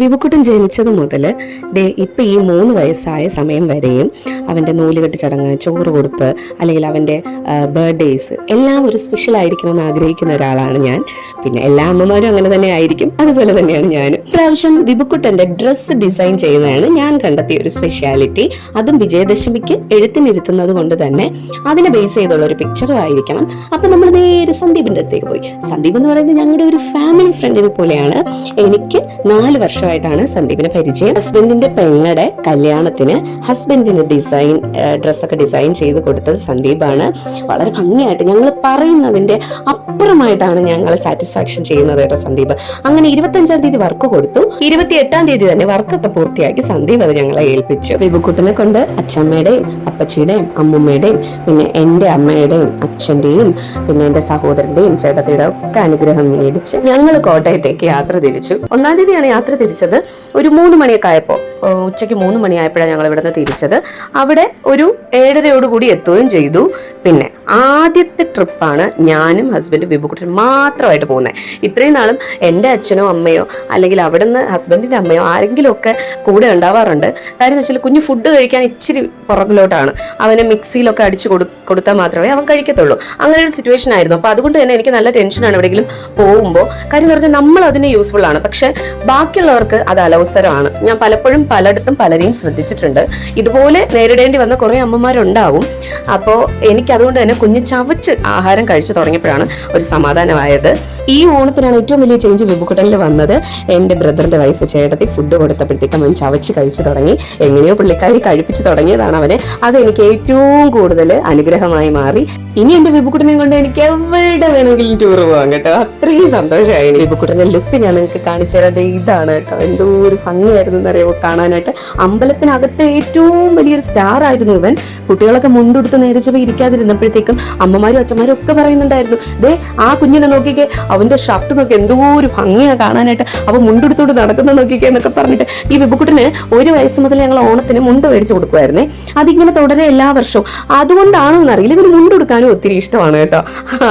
വിവുക്കുട്ടൻ ജനിച്ചത് മുതൽ ദേ ഇപ്പം ഈ മൂന്ന് വയസ്സായ സമയം വരെയും അവന്റെ നൂലുകെട്ട് ചടങ്ങ് ചോറ് കൊടുപ്പ് അല്ലെങ്കിൽ അവന്റെ ബർത്ത്ഡേയ്സ് എല്ലാം ഒരു സ്പെഷ്യൽ ആയിരിക്കണം എന്ന് ആഗ്രഹിക്കുന്ന ഒരാളാണ് ഞാൻ. പിന്നെ എല്ലാ അമ്മമാരും അങ്ങനെ തന്നെ ആയിരിക്കും. അതുപോലെ തന്നെയാണ് ഞാൻ പ്രാവശ്യം വിമുക്കുട്ടന്റെ ഡ്രസ്സ് ഡിസൈൻ ചെയ്യുന്നതാണ് ഞാൻ കണ്ടെത്തിയ ഒരു സ്പെഷ്യാലിറ്റി അതും വിജയദശമിക്ക് എഴുത്തിനിരുത്തുന്നത് കൊണ്ട് തന്നെ അതിനെ ബേസ് ചെയ്തുള്ള ഒരു പിക്ചറും ആയിരിക്കണം. അപ്പം നമ്മൾ നേരെ സന്ദീപിന്റെ അടുത്തേക്ക് പോയി. സന്ദീപ് എന്ന് പറയുന്നത് ഞങ്ങളുടെ ഒരു ഫാമിലി ഫ്രണ്ടിനെ പോലെയാണ്. എനിക്ക് നാല് വർഷമായിട്ടാണ് സന്ദീപിനെ പരിചയം. ഹസ്ബൻഡിന്റെ പെങ്ങളുടെ കല്യാണത്തിന് ഹസ്ബൻഡിന് ഡിസൈൻ ഡ്രസ്സൊക്കെ ഡിസൈൻ ചെയ്ത് കൊടുത്തത് സന്ദീപാണ്. വളരെ ഭംഗിയായിട്ട് ഞങ്ങൾ പറയുന്നതിന്റെ അപ്പുറമായിട്ടാണ് ഞങ്ങൾ സാറ്റിസ്ഫാക്ഷൻ ചെയ്യുന്നത് കേട്ടോ സന്ദീപ്. അങ്ങനെ ഇരുപത്തഞ്ചാം തീയതി വർക്ക് കൊടുത്തു. ഇരുപത്തി എട്ടാം തീയതി തന്നെ വർക്കൊക്കെ പൂർത്തിയാക്കി സന്ദീപ് അത് ഞങ്ങളെ ഏൽപ്പിച്ചു. വിബുക്കുട്ടനെ കൊണ്ട് അച്ഛമ്മയുടെയും അപ്പച്ചിയുടെയും അമ്മുമ്മയുടെയും പിന്നെ എന്റെ അമ്മയുടെയും അച്ഛന്റെയും പിന്നെ എന്റെ സഹോദരന്റെയും ചേട്ടത്തിയുടെ ഒക്കെ അനുഗ്രഹം മേടിച്ച് ഞങ്ങൾ കോട്ടയത്തേക്ക് യാത്ര തിരിച്ചു. ഒന്നാം തീയതിയാണ് യാത്ര തിരിച്ചത്. ഒരു മൂന്ന് മണിയൊക്കെ ആയപ്പോൾ ഉച്ചയ്ക്ക് മൂന്ന് മണിയായപ്പോഴാണ് ഞങ്ങൾ ഇവിടുന്ന് തിരിച്ചത്. അവിടെ ഒരു ഏഴരയോട് കൂടി എത്തുകയും ചെയ്തു. പിന്നെ ആദ്യത്തെ ട്രിപ്പാണ് ഞാനും ഹസ്ബൻഡും വിഭുക്കുട്ടൻ മാത്രമായിട്ട് പോകുന്നത്. ഇത്രയും നാളും എന്റെ അച്ഛനോ അമ്മയോ അല്ലെങ്കിൽ അവിടുന്ന് ഹസ്ബൻഡിന്റെ അമ്മയോ ആരെങ്കിലും ഒക്കെ കൂടെ ഉണ്ടാവാറുണ്ട്. കാര്യം എന്ന് വെച്ചാൽ കുഞ്ഞ് ഫുഡ് കഴിക്കാൻ ഇച്ചിരി പുറകിലോട്ടാണ്. അവന് മിക്സിയിലൊക്കെ അടിച്ച് കൊടു കൊടുത്താൽ മാത്രമേ അവൻ കഴിക്കത്തുള്ളൂ. അങ്ങനെ ഒരു സിറ്റുവേഷൻ ആയിരുന്നു. അപ്പോൾ അതുകൊണ്ട് തന്നെ എനിക്ക് നല്ല ടെൻഷനാണ് എവിടെയെങ്കിലും പോകുമ്പോൾ. കാര്യം എന്ന് പറഞ്ഞാൽ നമ്മൾ അതിന് യൂസ്ഫുൾ ആണ്. പക്ഷെ ബാക്കിയുള്ളവർക്ക് അത് അലവസരമാണ്. ഞാൻ പലപ്പോഴും പലയിടത്തും പലരെയും ശ്രദ്ധിച്ചിട്ടുണ്ട്. ഇതുപോലെ നേരിടേണ്ടി വന്ന കുറേ അമ്മമാരുണ്ടാവും. അപ്പോൾ എനിക്ക് അതുകൊണ്ട് തന്നെ കുഞ്ഞ് ചവച്ച് ആഹാരം കഴിച്ചു തുടങ്ങിയപ്പോഴാണ് ഒരു സമാധാനമായത്. ഈ ഓണത്തിനാണ് ഏറ്റവും വലിയ ചേഞ്ച് വിബുക്കുട്ടനിൽ വന്നത്. എന്റെ ബ്രദറിന്റെ വൈഫ് ചേട്ടത്തി ഫുഡ് കൊടുത്തപ്പോഴത്തേക്കും അവൻ ചവച്ച് കഴിച്ചു തുടങ്ങി. എങ്ങനെയോ പുള്ളിക്കാരി കഴിപ്പിച്ച് തുടങ്ങിയതാണ് അവനെ. അത് എനിക്ക് ഏറ്റവും കൂടുതൽ അനുഗ്രഹമായി മാറി. ഇനി എന്റെ വിബുക്കുട്ടനെ കൊണ്ട് എനിക്ക് എവിടെ വേണമെങ്കിലും ടൂർ പോകാം കേട്ടോ. അത്രയും സന്തോഷമായി വിബുക്കുട്ടന്റെ ലുക്ക് ഞാൻ നിങ്ങൾക്ക് കാണിച്ചു തരാം. ഇതാണ് കേട്ടോ. എന്തോ ഒരു ഭംഗിയായിരുന്നു എന്നറിയുമോ കാണാനായിട്ട്. അമ്പലത്തിനകത്തെ ഏറ്റവും വലിയൊരു സ്റ്റാർ ആയിരുന്നു ഇവൻ. കുട്ടികളൊക്കെ മുണ്ടെടുത്ത് നേരിച്ചപ്പോൾ ഇരിക്കാതിരുന്നപ്പോഴത്തേക്കും അമ്മമാരും അച്ഛന്മാരും ഒക്കെ പറയുന്നുണ്ടായിരുന്നു. ദേ ആ കുഞ്ഞിനെ നോക്കിക്കേ. അവന്റെ ഷർട്ട് നോക്കി എന്തോ ഒരു ഭംഗിയാണ് കാണാനായിട്ട്. അവ മുണ്ടെടുത്തോട്ട് നടക്കുന്ന നോക്കിക്കേ എന്നൊക്കെ പറഞ്ഞിട്ട് ഈ വിബുക്കുട്ടിന് ഒരു വയസ്സ് മുതൽ ഞങ്ങൾ ഓണത്തിന് മുണ്ട് മേടിച്ചു കൊടുക്കുമായിരുന്നേ അതിങ്ങനെ തുടരെ എല്ലാ വർഷവും. അതുകൊണ്ടാണോ എന്നറിയില്ല. ഇവന് മുണ്ടെടുക്കാനും ഒത്തിരി ഇഷ്ടമാണ് കേട്ടോ.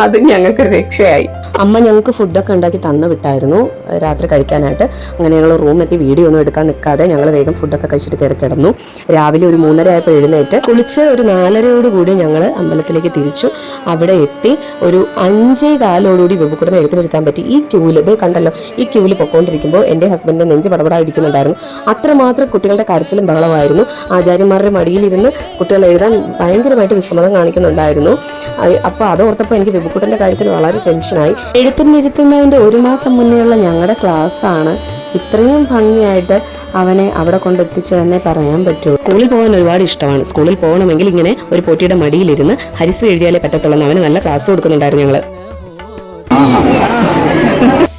അത് ഞങ്ങൾക്ക് രക്ഷയായി. അമ്മ ഞങ്ങൾക്ക് ഫുഡൊക്കെ ഉണ്ടാക്കി തന്നു വിട്ടായിരുന്നു. രാത്രി കഴിക്കാനായിട്ട്. അങ്ങനെ ഞങ്ങൾ റൂമെത്തി വീഡിയോ ഒന്നും എടുക്കാൻ നിൽക്കാതെ ഞങ്ങൾ വേഗം ഫുഡൊക്കെ കഴിച്ചിട്ട് കയറി കിടന്നു. രാവിലെ ഒരു മൂന്നര ആയപ്പോൾ എഴുന്നേറ്റ് കുളിച്ച് ഒരു നാലരയോടുകൂടി ഞങ്ങൾ അമ്പലത്തിലേക്ക് തിരിച്ചു. അവിടെ എത്തി ഒരു അഞ്ചേ കാലോടുകൂടി വെബുക്കുടനെ എഴുത്തിനിരുത്താൻ പറ്റി. ഈ ക്യൂവിൽ ഇത് കണ്ടല്ലോ ഈ ക്യൂവിൽ പൊക്കോണ്ടിരിക്കുമ്പോൾ എന്റെ ഹസ്ബൻഡിന്റെ നെഞ്ച് പടപടായിരിക്കുന്നുണ്ടായിരുന്നു അത്രമാത്രം കുട്ടികളുടെ കരച്ചിലും ബഹളമായിരുന്നു ആചാര്യന്മാരുടെ മടിയിലിരുന്ന് കുട്ടികൾ എഴുതാൻ ഭയങ്കരമായിട്ട് വിസമ്മതം കാണിക്കുന്നുണ്ടായിരുന്നു. അപ്പോൾ അത് ഓർത്തപ്പോൾ എനിക്ക് വിബുക്കുട്ടന്റെ കാര്യത്തിൽ വളരെ ടെൻഷനായി. എഴുത്തിനിരുത്തുന്നതിന്റെ ഒരു മാസം മുന്നേയുള്ള ഞങ്ങളുടെ ക്ലാസ്സാണ്. ഇത്രയും ഭംഗിയായിട്ട് അവനെ അവിടെ കൊണ്ടെത്തിച്ചതെന്നേ പറയാൻ പറ്റൂ. സ്കൂളിൽ പോകാൻ ഒരുപാട് ഇഷ്ടമാണ്. സ്കൂളിൽ പോകണമെങ്കിൽ ഇങ്ങനെ ഒരു പോറ്റിയുടെ മടിയിലിരുന്ന് ഹരിസ് എഴുതിയാലേ പറ്റത്തുള്ളൂ അവന് നല്ല ക്ലാസ് കൊടുക്കുന്നുണ്ടായിരുന്നു ഞങ്ങൾ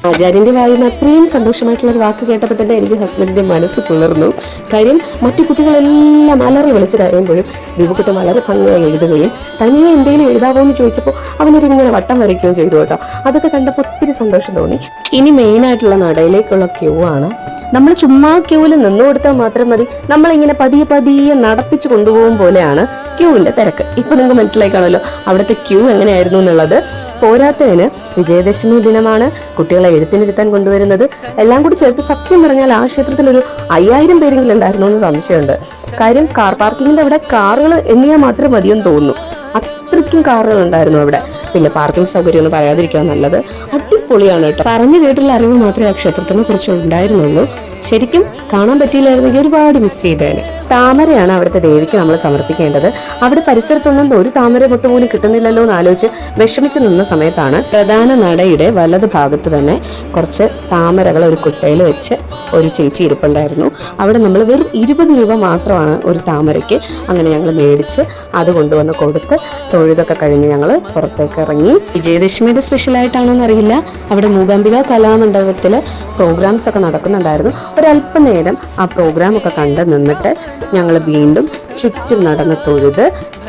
ആചാര്യന്റെ വായിൽ നിന്ന് അത്രയും സന്തോഷമായിട്ടുള്ള ഒരു വാക്ക് കേട്ടപ്പോൾ തന്നെ എനിക്ക് ഹസ്ബൻഡിന്റെ മനസ്സ് കുളിർന്നു കാര്യം മറ്റു കുട്ടികളെല്ലാം അലറി വിളിച്ച് കരയുമ്പോഴും വിവുക്കുട്ടൻ വളരെ ഭംഗിയായി എഴുതുകയും തനിയെ എന്തെങ്കിലും എഴുതാവോ എന്ന് ചോദിച്ചപ്പോൾ അവനൊരു ഇങ്ങനെ വട്ടം വരയ്ക്കുകയും ചെയ്തു കേട്ടോ. അതൊക്കെ കണ്ടപ്പോൾ ഒത്തിരി സന്തോഷം തോന്നി. ഇനി മെയിൻ ആയിട്ടുള്ള നടയിലേക്കുള്ള ക്യൂ ആണ്. നമ്മൾ ചുമ്മാ ക്യൂവിൽ നിന്ന് കൊടുത്താൽ മാത്രം മതി. നമ്മളിങ്ങനെ പതിയെ പതിയെ നടത്തിച്ചു കൊണ്ടുപോകും പോലെയാണ് ക്യൂവിന്റെ തിരക്ക്. ഇപ്പൊ നിങ്ങൾക്ക് മനസ്സിലായി കാണുമല്ലോ അവിടുത്തെ ക്യൂ എങ്ങനെയായിരുന്നു എന്നുള്ളത്. പോരാത്തതിന് വിജയദശമി ദിനമാണ് കുട്ടികളെ എഴുത്തിനിരുത്താൻ കൊണ്ടുവരുന്നത്. എല്ലാം കൂടി ചേർത്ത് സത്യം പറഞ്ഞാൽ ആ ക്ഷേത്രത്തിൽ ഒരു അയ്യായിരം പേരെങ്കിലും ഉണ്ടായിരുന്നു എന്ന് സംശയമുണ്ട്. കാര്യം കാർ പാർക്കിങ്ങിന്റെ അവിടെ കാറുകൾ എണ്ണിയാൽ മാത്രം മതിയെന്ന് തോന്നുന്നു. അത്രയ്ക്കും കാറുകൾ ഉണ്ടായിരുന്നു അവിടെ. പിന്നെ പാർക്കിംഗ് സൗകര്യം ഒന്നും പറയാതിരിക്കാൻ നല്ലത്. അടിപൊളിയാണ് കേട്ടോ. പറഞ്ഞു കേട്ടുള്ള അറിവ് മാത്രമേ ആ ക്ഷേത്രത്തിനെ കുറിച്ച് ഉണ്ടായിരുന്നുള്ളൂ. ശരിക്കും കാണാൻ പറ്റിയില്ലായിരുന്നെങ്കിൽ ഒരുപാട് മിസ് ചെയ്തേനെ. താമരയാണ് അവിടുത്തെ ദേവിക്ക് നമ്മൾ സമർപ്പിക്കേണ്ടത്. അവിടെ പരിസരത്തൊന്നും ഒരു താമര പൊട്ട് പോലും കിട്ടുന്നില്ലല്ലോ എന്ന് ആലോചിച്ച് വിഷമിച്ച് നിന്ന സമയത്താണ് പ്രധാന നടയുടെ വലത് ഭാഗത്ത് തന്നെ കുറച്ച് താമരകൾ ഒരു കുട്ടയിൽ വെച്ച് ഒരു ചേച്ചി ഇരിപ്പുണ്ടായിരുന്നു. അവിടെ നമ്മൾ വെറും ഇരുപത് രൂപ മാത്രമാണ് ഒരു താമരയ്ക്ക് അങ്ങനെ ഞങ്ങൾ മേടിച്ച് അത് കൊണ്ടുവന്ന് കൊടുത്ത് തൊഴുതൊക്കെ കഴിഞ്ഞ് ഞങ്ങൾ പുറത്തേക്ക് ഇറങ്ങി. വിജയദശമിയുടെ സ്പെഷ്യലായിട്ടാണോ എന്നറിയില്ല അവിടെ മൂകാംബിക കലാമണ്ഡപത്തിൽ പ്രോഗ്രാംസ് ഒക്കെ നടക്കുന്നുണ്ടായിരുന്നു. ഒരല്പനേരം ആ പ്രോഗ്രാമൊക്കെ കണ്ട് നിന്നിട്ട് ഞങ്ങൾ വീണ്ടും ചുറ്റും നടന്ന് തൊഴുത്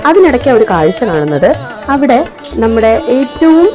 അതിനിടയ്ക്ക് ഒരു കാഴ്ച കാണുന്നത് അവിടെ നമ്മുടെ ഏറ്റവും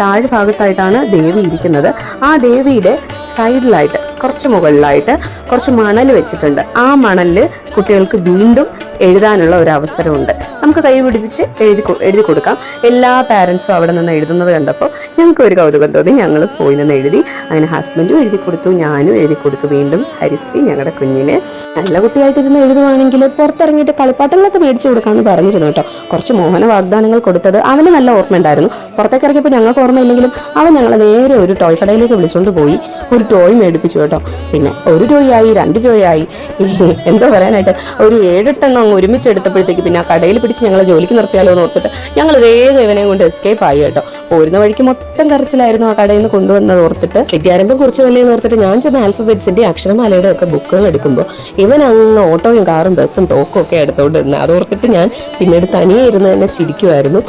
താഴ്ഭാഗത്തായിട്ടാണ് താഴെ ഭാഗത്തായിട്ടാണ് ദേവി ഇരിക്കുന്നത്. ആ ദേവിയുടെ സൈഡിലായിട്ട് കുറച്ച് മുകളിലായിട്ട് കുറച്ച് മണൽ വെച്ചിട്ടുണ്ട്. ആ മണലിൽ കുട്ടികൾക്ക് വീണ്ടും എഴുതാനുള്ള ഒരു അവസരമുണ്ട്. നമുക്ക് കൈ പിടിപ്പിച്ച് എഴുതി എഴുതി കൊടുക്കാം. എല്ലാ പാരൻസും അവിടെ നിന്ന് എഴുതുന്നത് കണ്ടപ്പോൾ ഞങ്ങൾക്ക് ഒരു കൗതുകം തോന്നി. ഞങ്ങൾ പോയി നിന്ന് എഴുതി. അങ്ങനെ ഹസ്ബൻഡും എഴുതി കൊടുത്തു. ഞാനും എഴുതി കൊടുത്തു. വീണ്ടും ഹരിശ്രീ ഞങ്ങളുടെ കുഞ്ഞിന് നല്ല കുട്ടിയായിട്ടിരുന്ന് എഴുതുവാണെങ്കിൽ പുറത്തിറങ്ങിയിട്ട് കളിപ്പാട്ടങ്ങളൊക്കെ മേടിച്ചു കൊടുക്കാമെന്ന് പറഞ്ഞിരുന്നു കേട്ടോ. കുറച്ച് മോഹന വാഗ്ദാനങ്ങൾ കൊടുത്തത് അവന് നല്ല ഓർമ്മയുണ്ടായിരുന്നു പുറത്തേക്ക് ഇറങ്ങിയപ്പോൾ ഞങ്ങൾക്ക് ഓർമ്മയില്ലെങ്കിലും അവൻ ഞങ്ങളെ നേരെ ഒരു ടോയ് കടയിലേക്ക് വിളിച്ചുകൊണ്ട് പോയി. ഒരു ടോയ് മേടിപ്പിച്ചു കേട്ടോ. പിന്നെ ഒരു രൂപയായി രണ്ട് രൂപയായി എന്തോ പറയാനായിട്ട്. ഒരു ഏഴെട്ടെണ്ണം അങ്ങ് ഒരുമിച്ച് എടുത്തപ്പോഴത്തേക്ക് പിന്നെ ആ കടയിൽ പിടിച്ച് ഞങ്ങളെ ജോലിക്ക് നിർത്തിയാലോ എന്ന് ഓർത്തിട്ട് ഞങ്ങൾ വേഗം ഇവനെ കൊണ്ട് എസ്കേപ്പ് ആയി കേട്ടോ. പോരുന്ന വഴിക്ക് മൊത്തം കരച്ചിലായിരുന്നു ആ കടയിൽ നിന്ന് കൊണ്ടുവന്നത് ഓർത്തിട്ട്. വിദ്യാരംഭം കുറിച്ച് തന്നെ ഓർത്തിട്ട് ഞാൻ ചെന്ന ആൽഫബെറ്റ്സിന്റെ അക്ഷരമാലയുടെ ഒക്കെ ബുക്കുകൾ എടുക്കുമ്പോൾ ഇവൻ അങ്ങ് ഓട്ടോയും കാറും ബസ്സും തോക്കും ഒക്കെ എടുത്തോണ്ട് നിന്ന്. അത് ഓർത്തിട്ട് ഞാൻ പിന്നീട് തനിയെ ഇരുന്ന് തന്നെ ചിരിക്കുമായിരുന്നു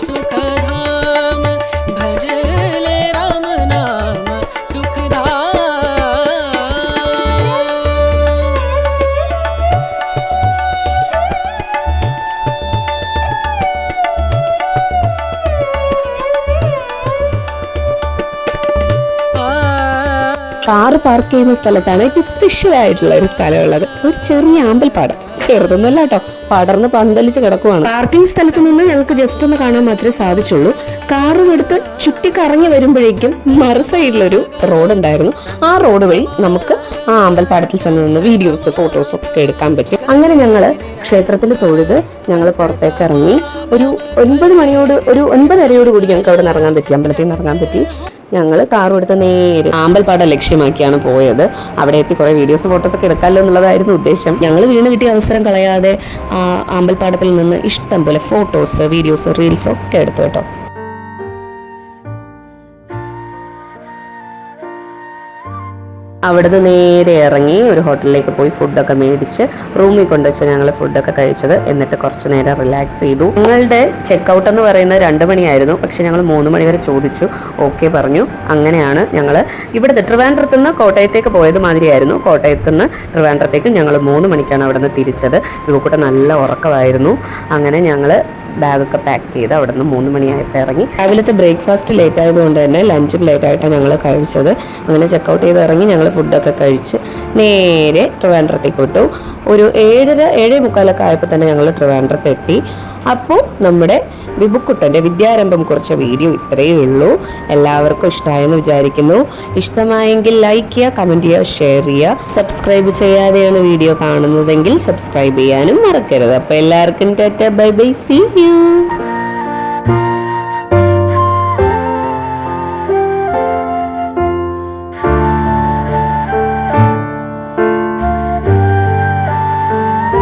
കാറ് പാർക്ക് ചെയ്യുന്ന സ്ഥലത്താണ് ഏറ്റവും സ്പെഷ്യൽ ആയിട്ടുള്ള ഒരു സ്ഥലമുള്ളത്. ഒരു ചെറിയ ആമ്പൽപ്പാടം. ചെറുതൊന്നുമല്ല കേട്ടോ. പടർന്ന് പന്തലിച്ച് കിടക്കുവാണ്. പാർക്കിംഗ് സ്ഥലത്ത് നിന്ന് ഞങ്ങൾക്ക് ജസ്റ്റ് ഒന്ന് കാണാൻ മാത്രമേ സാധിച്ചുള്ളൂ. കാറും എടുത്ത് ചുറ്റി കറങ്ങി വരുമ്പോഴേക്കും മറു സൈഡിലൊരു റോഡ് ഉണ്ടായിരുന്നു. ആ റോഡ് വഴി നമുക്ക് ആ അമ്പൽപ്പാടത്തിൽ ചെന്ന് നിന്ന് വീഡിയോസ് ഫോട്ടോസ് ഒക്കെ എടുക്കാൻ പറ്റും. അങ്ങനെ ഞങ്ങൾ ക്ഷേത്രത്തിൽ തൊഴുത് ഞങ്ങൾ പുറത്തേക്ക് ഇറങ്ങി. ഒരു ഒൻപത് മണിയോട് ഒരു ഒൻപതരയോട് കൂടി ഞങ്ങൾക്ക് അവിടെ നിന്ന് ഇറങ്ങാൻ പറ്റി അമ്പലത്തിൽ നിന്ന് ഇറങ്ങാൻ പറ്റി. ഞങ്ങൾ കാർ എടുത്ത് നേരെ ആമ്പൽപ്പാടം ലക്ഷ്യമാക്കിയാണ് പോയത്. അവിടെ എത്തി കുറേ വീഡിയോസ് ഫോട്ടോസ് ഒക്കെ എടുക്കാമല്ലോ എന്നുള്ളതായിരുന്നു ഉദ്ദേശം. ഞങ്ങൾ വീണ് കിട്ടിയ അവസരം കളയാതെ ആ ആമ്പൽപ്പാടത്തിൽ നിന്ന് ഇഷ്ടം പോലെ ഫോട്ടോസ് വീഡിയോസ് റീൽസ് ഒക്കെ എടുത്തു കേട്ടോ. അവിടുന്ന് നേരെ ഇറങ്ങി ഒരു ഹോട്ടലിലേക്ക് പോയി ഫുഡൊക്കെ മേടിച്ച് റൂമിൽ കൊണ്ടുവച്ച് ഞങ്ങൾ ഫുഡൊക്കെ കഴിച്ചത്. എന്നിട്ട് കുറച്ച് നേരം റിലാക്സ് ചെയ്തു. ഞങ്ങളുടെ ചെക്കൗട്ട് എന്ന് പറയുന്നത് രണ്ട് മണിയായിരുന്നു. പക്ഷെ ഞങ്ങൾ മൂന്ന് മണി വരെ ചോദിച്ചു. ഓക്കെ പറഞ്ഞു. അങ്ങനെയാണ് ഞങ്ങൾ ഇവിടുത്തെ ട്രിവാൻഡ്രത്ത് നിന്ന് കോട്ടയത്തേക്ക് പോയത് മാതിരിയായിരുന്നു. കോട്ടയത്തു നിന്ന് ട്രിവാൻഡ്രത്തേക്ക് ഞങ്ങൾ മൂന്ന് മണിക്കാണ് അവിടെ നിന്ന് തിരിച്ചത്. രൂപക്കൂട്ടം നല്ല ഉറക്കമായിരുന്നു. അങ്ങനെ ഞങ്ങൾ ബാഗൊക്കെ പാക്ക് ചെയ്ത് അവിടെ നിന്ന് മൂന്ന് മണിയായപ്പോൾ ഇറങ്ങി. രാവിലത്തെ ബ്രേക്ക്ഫാസ്റ്റ് ലേറ്റ് ആയതുകൊണ്ട് തന്നെ ലഞ്ചും ലേറ്റ് ആയിട്ടാണ് ഞങ്ങൾ കഴിച്ചത്. അങ്ങനെ ചെക്കൗട്ട് ചെയ്ത് ഇറങ്ങി ഞങ്ങൾ ഫുഡൊക്കെ കഴിച്ച് നേരെ ട്രിവാൻഡ്രത്തേക്ക് വിട്ടു. ഒരു ഏഴര ഏഴേ മുക്കാലൊക്കെ ആയപ്പോൾ തന്നെ ഞങ്ങൾ ട്രിവാൻഡ്രത്ത് എത്തി അപ്പോൾ നമ്മുടെ വിബുക്കുട്ടന്റെ വിദ്യാരംഭം കുറച്ച വീഡിയോ ഇത്രയേ ഉള്ളൂ. എല്ലാവർക്കും ഇഷ്ടമായെന്ന് വിചാരിക്കുന്നു. ഇഷ്ടമായെങ്കിൽ ലൈക്ക് ചെയ്യുക കമന്റ് ചെയ്യുക ഷെയർ ചെയ്യുക. സബ്സ്ക്രൈബ് ചെയ്യാതെയാണ് വീഡിയോ കാണുന്നതെങ്കിൽ സബ്സ്ക്രൈബ് ചെയ്യാനും മറക്കരുത്. അപ്പോൾ എല്ലാവർക്കും tata bye bye see you